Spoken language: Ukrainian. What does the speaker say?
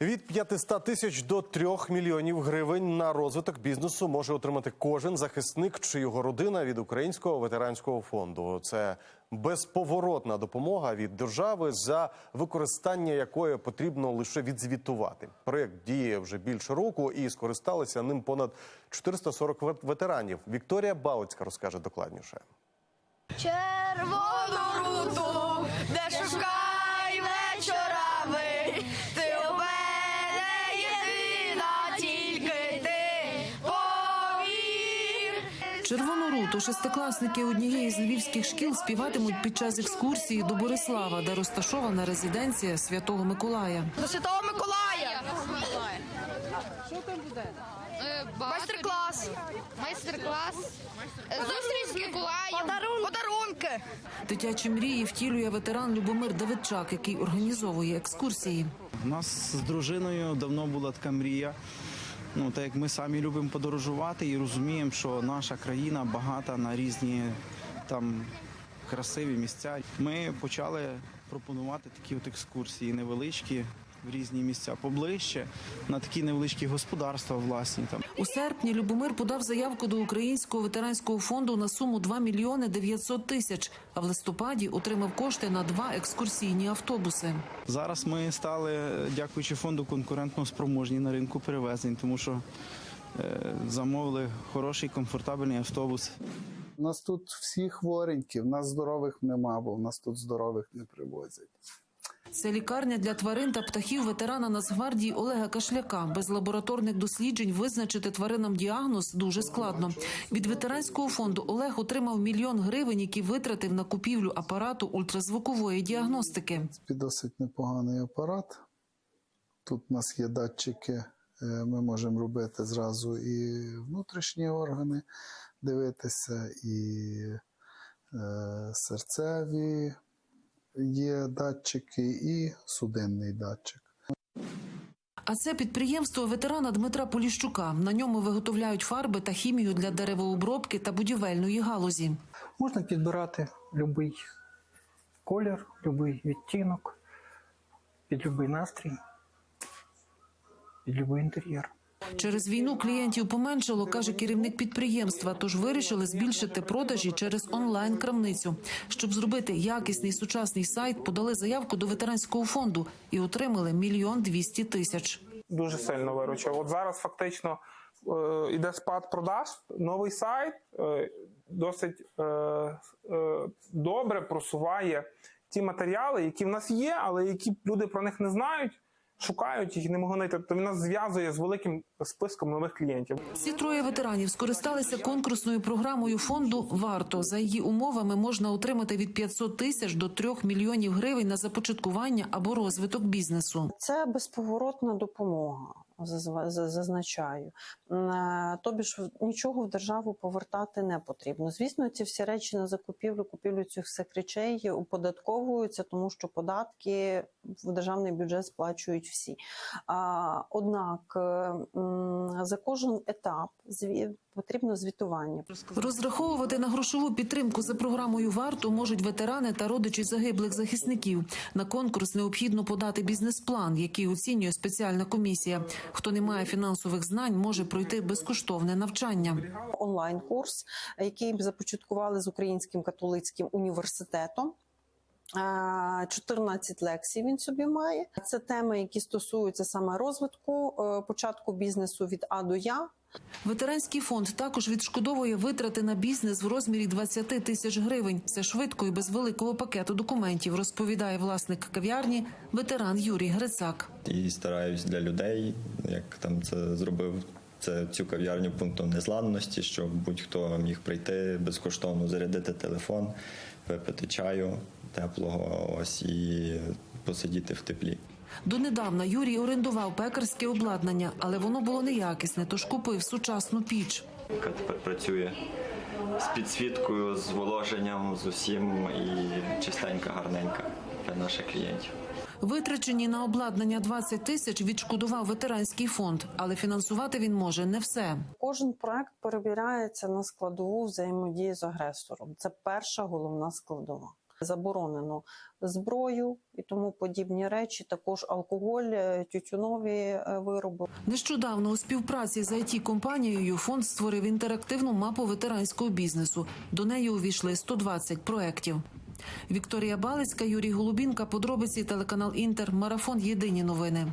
Від 500 тисяч до 3 мільйонів гривень на розвиток бізнесу може отримати кожен захисник чи його родина від українського ветеранського фонду. Це безповоротна допомога від держави, за використання якої потрібно лише відзвітувати. Проєкт діє вже більше року і скористалися ним понад 440 вет- ветеранів. Вікторія Балицька розкаже докладніше. Червону руту, де шукай вечорами, Червону руту шестикласники однієї з львівських шкіл співатимуть під час екскурсії до Борислава, де розташована резиденція Святого Миколая. До Святого Миколая. Е, багато Майстер-клас. Майстер-клас. Е, Зустріч з Миколаєм. Подарунки. Дитячі мрії втілює ветеран Любомир Давидчак, який організовує екскурсії. У нас з дружиною давно була така мрія. Ну, так як ми самі любимо подорожувати і розуміємо, що наша країна багата на різні там красиві місця. Ми почали пропонувати такі от екскурсії невеличкі в різні місця поближче, на такі невеличкі господарства власні там. У серпні Любомир подав заявку до Українського ветеранського фонду на суму 2 мільйони 900 тисяч, а в листопаді отримав кошти на два екскурсійні автобуси. Зараз ми стали, дякуючи фонду, конкурентно спроможні на ринку перевезень, тому що е, замовили хороший комфортабельний автобус. У нас тут всі хворенькі, в нас здорових нема, бо в нас тут здорових не привозять. Це лікарня для тварин та птахів ветерана Нацгвардії Олега Кашляка. Без лабораторних досліджень визначити тваринам діагноз дуже складно. Від ветеранського фонду Олег отримав мільйон гривень, які витратив на купівлю апарату ультразвукової діагностики. Це досить непоганий апарат. Тут у нас є датчики, е, ми можемо робити зразу і внутрішні органи, дивитися, і е, серцеві є датчики, і судинний датчик. А це підприємство ветерана Дмитра Поліщука. На ньому виготовляють фарби та хімію для деревообробки та будівельної галузі. Можна підбирати будь-який колір, будь-який відтінок, під будь-який настрій, під будь-який інтер'єр. Через війну клієнтів поменшало, каже керівник підприємства. Тож вирішили збільшити продажі через онлайн-крамницю. Щоб зробити якісний сучасний сайт, подали заявку до ветеранського фонду і отримали мільйон двісті тисяч. дуже сильно виручив. От зараз фактично е, іде спад продаж. Новий сайт е, досить е, е, добре просуває ті матеріали, які в нас є, але які люди про них не знають. Шукають їх і не можуть знайти. Тобто він нас зв'язує з великим списком нових клієнтів. Ці троє ветеранів скористалися конкурсною програмою фонду Варто за її умовами можна отримати від 500 тисяч до 3 мільйонів гривень на започаткування або розвиток бізнесу. Це безповоротна допомога. Зазначаю, е, тобі ж нічого в державу повертати не потрібно. Звісно, ці всі речі на закупівлю, купівлю цих всіх речей оподатковуються, тому що податки в державний бюджет сплачують всі. Однак за кожен етап потрібно звітування. Розраховувати на грошову підтримку за програмою варто можуть ветерани та родичі загиблих захисників. На конкурс необхідно подати бізнес-план, який оцінює спеціальна комісія. Хто не має фінансових знань, може пройти безкоштовне навчання. онлайн-курс, який започаткували з Українським католицьким університетом. Е, 14 лекцій він собі має. Це теми, які стосуються саме розвитку е, початку бізнесу від А до Я. Ветеранський фонд також відшкодовує витрати на бізнес в розмірі 20 тисяч гривень. Це швидко і без великого пакету документів, розповідає власник кав'ярні, ветеран Юрій Грицак. і стараюсь для людей, як там це зробив. Це цю кав'ярню пунктом незламності, щоб будь-хто міг прийти безкоштовно зарядити телефон, випити чаю теплого, ось і посидіти в теплі. Донедавна Юрій орендував пекарське обладнання, але воно було неякісне, тож купив сучасну піч. Яка тепер працює з підсвіткою, з воложенням, з усім і чистенька, гарненька для наших клієнтів. Витрачені на обладнання 20 тисяч відшкодував ветеранський фонд, але фінансувати він може не все. Кожен проект перевіряється на складову взаємодії з агресором. Це перша головна складова. Заборонено зброю і тому подібні речі, також алкоголь, е, тютюнові е, вироби. Нещодавно у співпраці з it компанією фонд створив інтерактивну мапу ветеранського бізнесу. До неї увійшли 120 проєктів. Вікторія Балицька, Юрій Голубінка, подробиці телеканал Інтер, марафон Єдині новини.